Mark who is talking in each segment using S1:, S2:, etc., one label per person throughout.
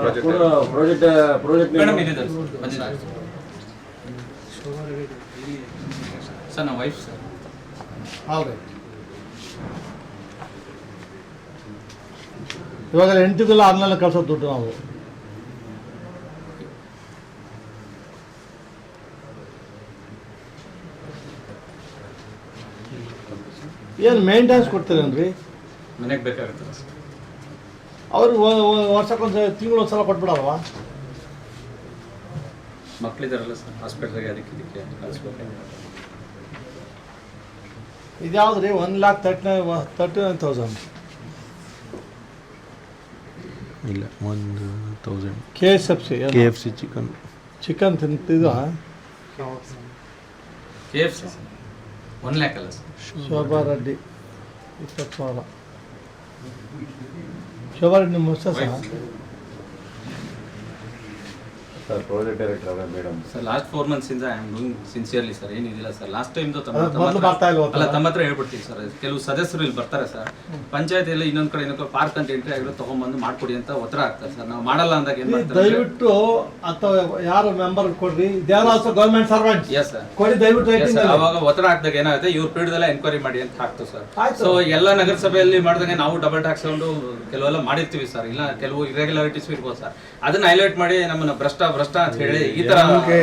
S1: Project project
S2: madam ಇದಿದೆ sir sir ನಮ್ಮ wife sir.
S3: ಇವಾಗ ಎಂಟಿದೆಲ್ಲ ಆನ್ಲೈನ್ ಕಳ್ಸೋದು ದುಡ್ಡು ನಾವು. ಏನು ಮೇಂಟೆನೆನ್ಸ್ ಕೊಡ್ತೀರೇನ್ರಿ?
S2: ಮನೆಗೆ ಬೇಕಾಗುತ್ತೆ ಸರ್.
S3: ಅವ್ರಿಗೆ ವರ್ಷಕ್ಕೊಂದು ತಿಂಗಳು ಒಂದು ಸಲ ಕೊಟ್ಬಿಡಲ್ವಾ?
S2: ಮಕ್ಕಳಿದಾರಲ್ಲ ಸರ್ ಹಾಸ್ಪಿಟ್ಲಿಗೆ ಅದಕ್ಕೆ ಇದಕ್ಕೆ
S3: ಇದ್ಯಾವ್ದು ರೀ one lakh thirty thirty nine thousand.
S4: ಇಲ್ಲ ಒಂದು thousand.
S3: K S F C
S4: K F C chicken.
S3: Chicken ತಿಂತಿದ್ದು
S2: K F C one lakh ಅಲ್ಲ ಸರ್.
S3: ಶೋಭಾ ರೆಡ್ಡಿ ಇಪ್ಪತ್ತು ಸಾವಿರ. ಶೋಭಾ ರೆಡ್ಡಿ ನಿಮ್ಮ ಹೊಸ
S2: ವೈಫ್
S3: ಸಹ
S1: ಸರ್ ಪ್ರಾಜೆಕ್ಟ್ ಡೈರೆಕ್ಟರ್ ಅವರೇ madam
S2: sir last four months ಇಂದ I am doing sincerely sir ಏನಿದಿಲ್ಲ sir last time
S3: ಮೊದ್ಲು
S2: ಹತ್ರ-
S3: ಬರ್ತಾ ಇಲ್ವಾ
S2: ಅಲ್ಲ? ತಮ್ಮ ಹತ್ರ ಹೇಳ್ಬಿಡ್ತೀವಿ ಸರ್ ಕೆಲವು ಸದಸ್ಯರು ಇಲ್ಲಿ ಬರ್ತಾರೆ ಸರ್ ಪಂಚಾಯತಿಯಲ್ಲಿ ಇನ್ನೊಂದ್ ಕಡೆ ಇನ್ನೊಂದು ಪಾರ್ಕ್ ಅಂತ ಎಂಟ್ರಿ ಆಗಿರೋ ತಗೊಂಡ್ಬಂದು ಮಾಡ್ಕೊಡಿ ಅಂತ ಒತ್ತರ ಆಗ್ತಾರೆ ಸರ್ ನಾವು ಮಾಡಲ್ಲ ಅಂದಾಗ ಏನ್ ಮಾಡ್ತಾರೆ
S3: ದಯವಿಟ್ಟು ಅಥವಾ ಯಾರು ಮೆಂಬರ್ ಕೊಡ್ರಿ. ಇದ್ಯಾರು also government servant
S2: yes sir
S3: ಕೊಡಿ ದಯವಿಟ್ಟು
S2: Yes, sir. ಅವಾಗ ಒತ್ತಡ ಹಾಕ್ದಾಗ ಏನಾಗುತ್ತೆ ಇವ್ರ ಪೀಡ್ದೆಲ್ಲ ಎನ್ಕ್ವೈರಿ ಮಾಡಿ ಅಂತ ಹಾಕ್ತು ಸರ್
S3: ಆಯ್ತು.
S2: ಸೊ ಎಲ್ಲ ನಗರಸಭೆಯಲ್ಲಿ ಮಾಡಿದಾಗ ನಾವು ಡಬಲ್ ಟ್ಯಾಕ್ಸ್ ತಗೊಂಡು ಕೆಲವೆಲ್ಲ ಮಾಡಿರ್ತೀವಿ ಸರ್ ಇಲ್ಲ ಕೆಲವು ಇರೆಗ್ಯುಲಾರಿಟೀಸ್ ಇರ್ಬೋದು ಸರ್ ಅದನ್ನ ಹೈಲೈಟ್ ಮಾಡಿ ನಮ್ಮನ್ನ ಭ್ರಷ್ಟ ಭ್ರಷ್ಟ ಅಂತ ಹೇಳಿ ಈ ತರ
S5: ನಮ್ಗೆ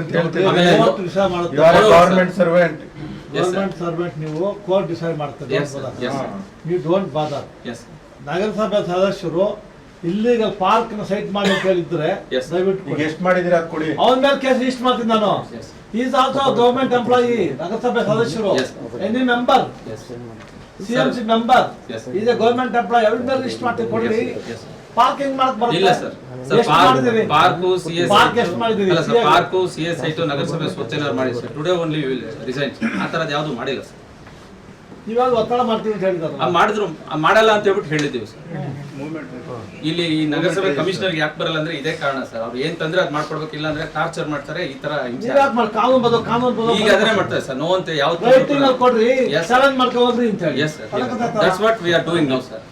S5: ಅಂತ ಹೇಳ್ತೀವಿ.
S3: Government.
S5: You are servant
S3: government. Servant ನೀವು ಕೋರ್ಟ್ ಡಿಸೈಡ್ ಮಾಡ್ತಾರೆ ಯು ಡೋಂಟ್ ಬಾದರ್
S2: ಎಸ್
S3: ನಗರಸಭೆ ಸದಸ್ಯರು ಇಲ್ಲಿ ಪಾರ್ಕ್ನ ಸೈಟ್ ಮಾಡಿ ಅಂತ ಹೇಳಿದ್ರೆ. ದಯವಿಟ್ಟು.
S5: ಎಷ್ಟು ಮಾಡಿದಿರ ಅದ್ ಕೊಡಿ
S3: ಅವನ ಮೇಲೆ ಕೇಸ್ ಲಿಸ್ಟ್ ಮಾಡ್ತೀನಿ ನಾನು
S2: S
S3: is also government employee ನಗರಸಭೆ ಸದಸ್ಯರು. Any member
S2: CMC
S3: C M C member. Is a government employee ಅವ್ರ ಮೇಲೆ ಲಿಸ್ಟ್ ಮಾಡ್ತೀನಿ ಕೊಡ್ರಿ ಪಾರ್ಕಿಂಗ್ ಮಾಡಕ್ ಬರುತ್ತೆ
S2: ಇಲ್ಲ sir park C S
S3: park ಎಷ್ಟು ಮಾಡಿದಿರಿ
S2: ಸರ್ ಪಾರ್ಕು ಸಿ ಎಸ್ ಐಟು ನಗರಸಭೆ ಸ್ವಚ್ಛನ ಮಾಡಿ sir. Today only will resign ಆ ಥರದ್ದು ಯಾವುದು ಮಾಡಿಲ್ಲ ಸರ್.
S3: ಇವಾಗ ಒತ್ತಡ ಮಾಡ್ತೀವಿ ಅಂತ ಹೇಳಿದಾರೆ
S2: ಆ ಮಾಡಿದ್ರು ಆ ಮಾಡಲ್ಲ ಅಂತ ಹೇಳ್ಬಿಟ್ಟು ಹೇಳಿದ್ದೀವಿ ಸರ್. ಇಲ್ಲಿ ಈ ನಗರಸಭೆ ಕಮಿಷನರ್ ಯಾಕೆ ಬರಲ್ಲ ಅಂದ್ರೆ ಇದೇ ಕಾರಣ ಸರ್. ಅವ್ರು ಏನ್ ತಂದ್ರೆ ಅದ್ ಮಾಡ್ಕೊಡ್ಬೇಕಿಲ್ಲ ಅಂದ್ರೆ ಟಾರ್ಚರ್ ಮಾಡ್ತಾರೆ ಈ ತರ
S3: ಕಾನೂನು ಬದಲು
S2: ಈಗ ಅದನ್ನೇ ಮಾಡ್ತಾರೆ ಸರ್. ನೋ ಅಂತ
S3: ಯಾವ್ದು ಕೊಡ್ರಿ. ಚಾಲೆಂಜ್ ಹೋಗ್ರಿ ಅಂತ ಹೇಳಿ.
S2: Yes sir that's what we are doing no sir